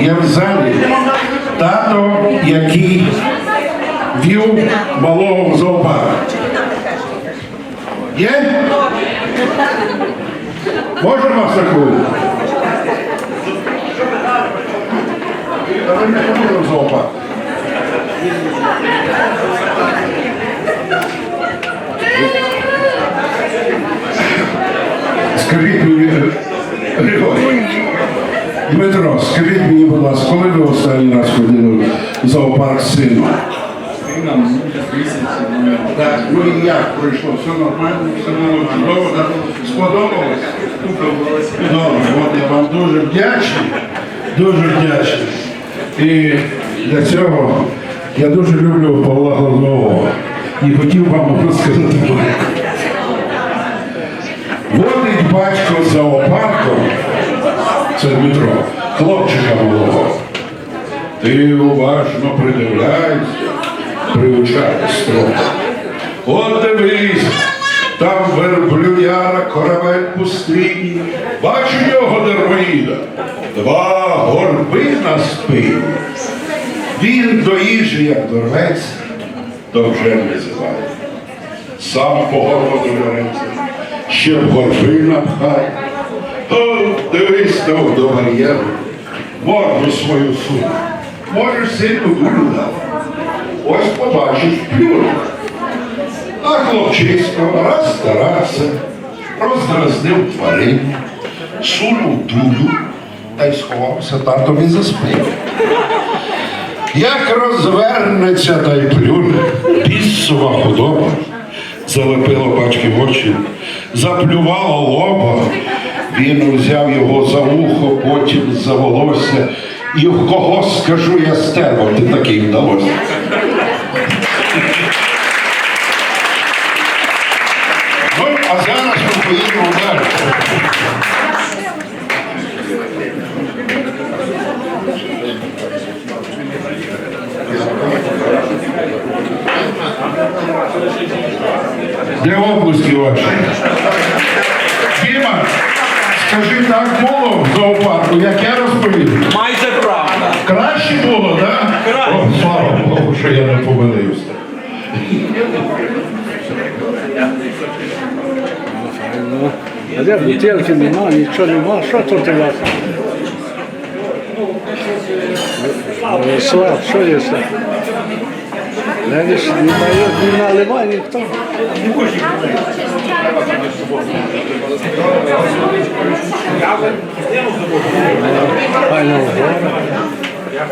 Є в залі тато, який вів малого в зоопарк. Є? Можна вас таку? Та ви Григорій, Дмитро, скажіть мені, будь ласка, коли ви останній раз ходили в зоопарк з сином? Так, ну і як пройшло? Все нормально, все було чудово, так? Сподобалось? Добре, от я вам дуже вдячний, дуже вдячний. І для цього я дуже люблю Павла Глазового і хотів вам розказати. Водить батько зоопарком, це Дмитро, хлопчика малого. Ти уважно придивляйся, приучай строго. От дивись, там верблюяра корабель пустині. Бачу його дермоїда. Два горби на спині. Він до їжі, як дорветься, то вже не зиває. Сам по дожереться, ще в горби напхай. О, дивись там до бар'єру, морду свою суну. Можеш сильно дулю дати. Ось побачиш плюнув. А хлопчисько раз старався, роздразнив тварину, сунув дулю та й сховався татові за спину. Як розвернеться та й плюне, піссова худоба, залепила батьки в очі, заплювала лоба. Він взяв його за вухо, потім за волосся, і в кого скажу я стерво, ти такий вдалося. Ну, а зараз ми поїдемо далі. Де області ваші? Скажи, так було в зоопарку, як я розповів? Майже правда. Краще було, так? Краще. О, слава Богу, що я не помилився. А де бутилки нема, нічого нема, що тут у вас? Слав, що є це? Навіть не дає, не наливає ніхто. Файно не Я,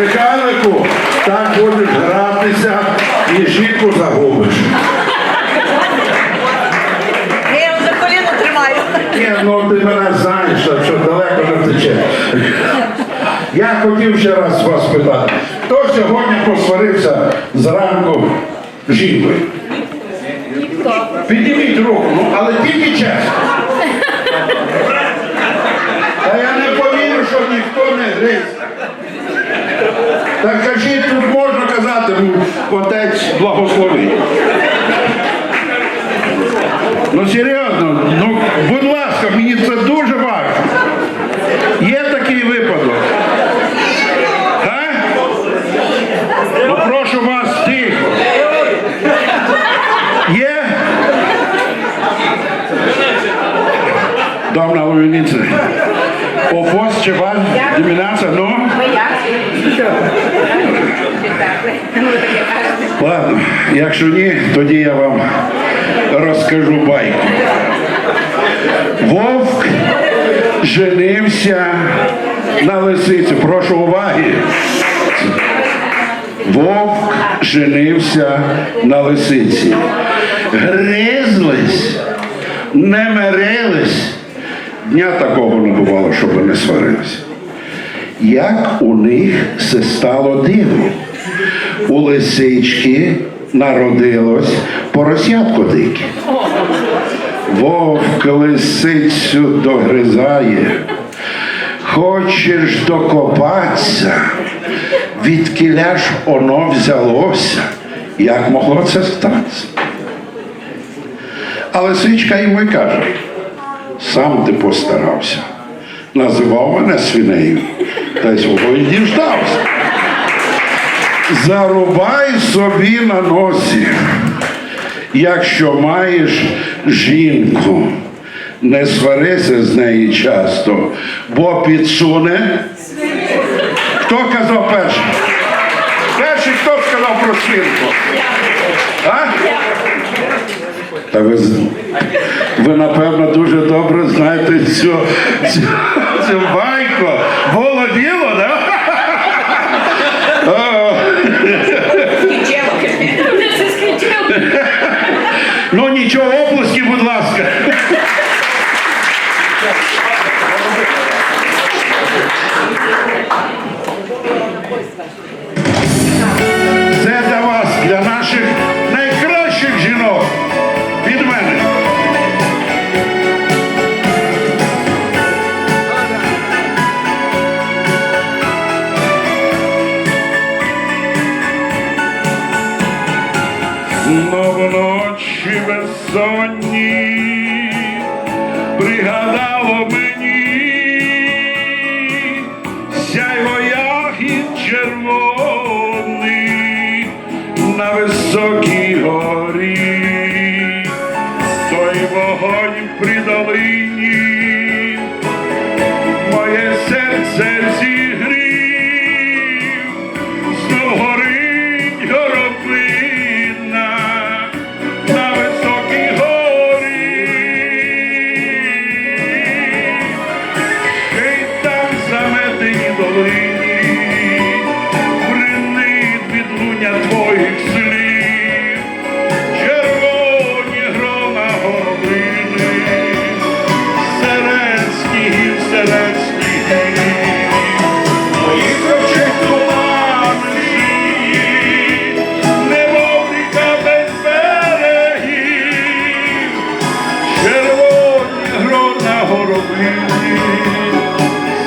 Михайлику, так будеш гратися і жінку загубиш. Я його за коліно тримаю. Ні, ну ти мене знаєш, що, що далеко не втече. Я хотів ще раз вас питати, хто сьогодні посварився зранку з жінкою? Підніміть руку, ну, але тільки чесно. Та я не повірю, що ніхто не гриз. Так кажіть, тут можна казати, отець благословить. Ну серйозно, ну будь ласка, мені це дуже важко. Є такий випадок. Ну прошу вас тихо. Є? Домна Луїниця. Опос чи вас? Домінація, ну? Якщо ні, тоді я вам розкажу байку. Вовк женився на лисиці. Прошу уваги. Вовк женився на лисиці. Гризлись, не мирились. Дня такого не бувало, щоб не сварилися. Як у них все стало диво? У лисички народилось поросятко дике. Вовк лисицю догризає. Хочеш докопатися, від кіля ж оно взялося, як могло це статися? А лисичка йому й каже, сам ти постарався. Називав мене свинею, та й свого й діждався. Зарубай собі на носі, якщо маєш жінку, не сварися з нею часто, бо підсуне. Хто казав перший? Перший хто сказав про свинку? А? Та ви, ви, напевно, дуже добре знаєте цю, цю, цю байку. Було діло, да? О, Ну нічого, оплески, будь ласка. Це для вас, для наших найкращих жінок. Від мене. Знову ночі безсонні пригадало мені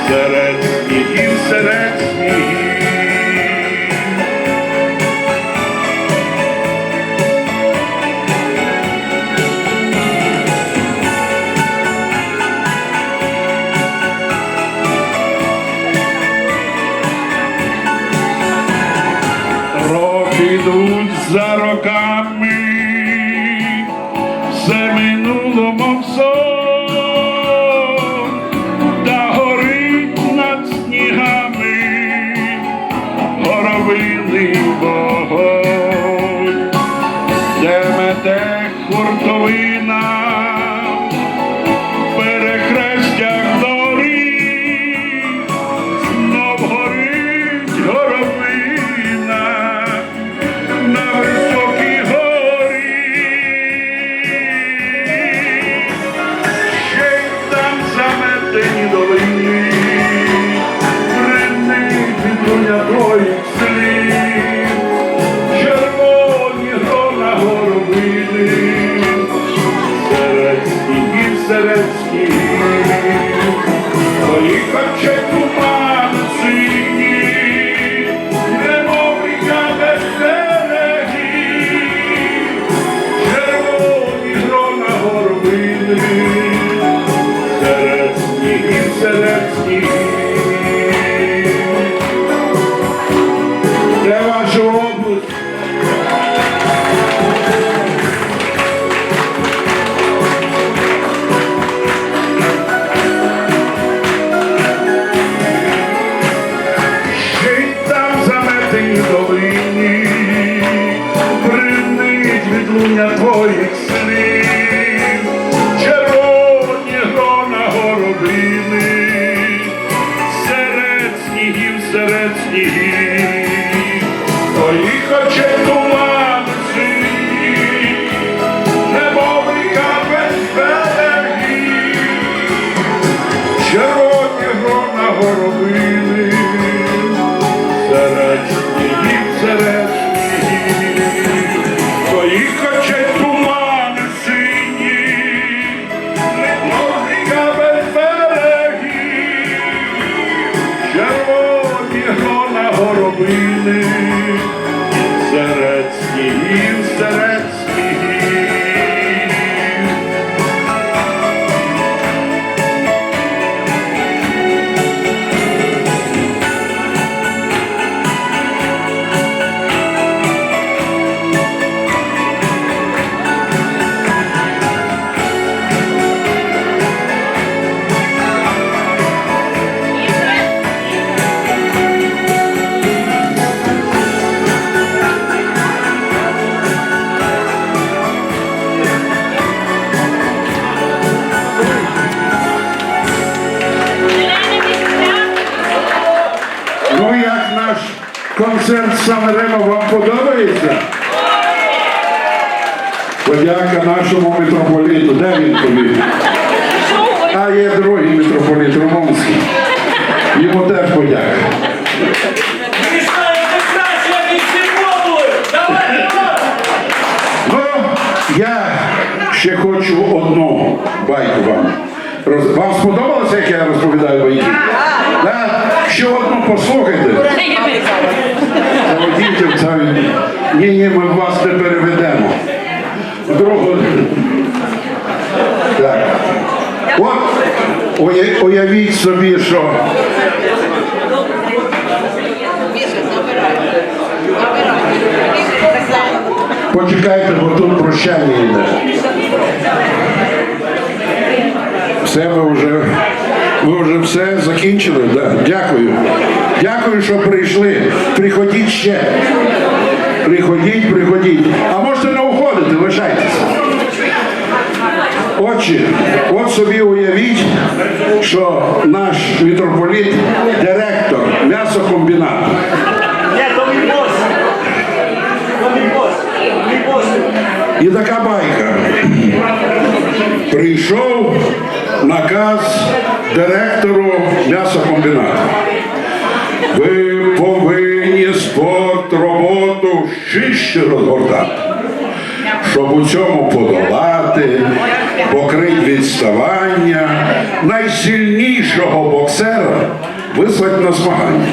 серед снігів, серед снігів. Роки йдуть за роками, все минуло, мов сон, вселенський. Для вашу область. Жить там заметені долині, приднить відлуння твоїх синів. Червоні грона горобини. Серед горобини, серед снігів, концерт Санремо вам подобається? Подяка нашому митрополіту. Де він тобі? А є другий митрополіт Румунський. Йому теж подяка. Ну, я ще хочу одну байку вам. Роз- Вам сподобалося, як я розповідаю байки? Да? Ще одну послухайте. Водіть це. Ні, ні, ми вас не переведемо. Другу. Так. От уявіть собі, що почекайте, бо тут прощання йде. Все, ви вже, ви вже все закінчили? Да. Дякую. Дякую, що прийшли. Приходіть ще. Приходіть, приходіть. А можете не уходити, лишайтеся. Отже, от собі уявіть, що наш митрополіт директор м'ясокомбінату. І така байка. Прийшов наказ директору м'ясокомбінату. Чище розгортати, щоб у цьому подолати, покрить відставання найсильнішого боксера визвати на змагання.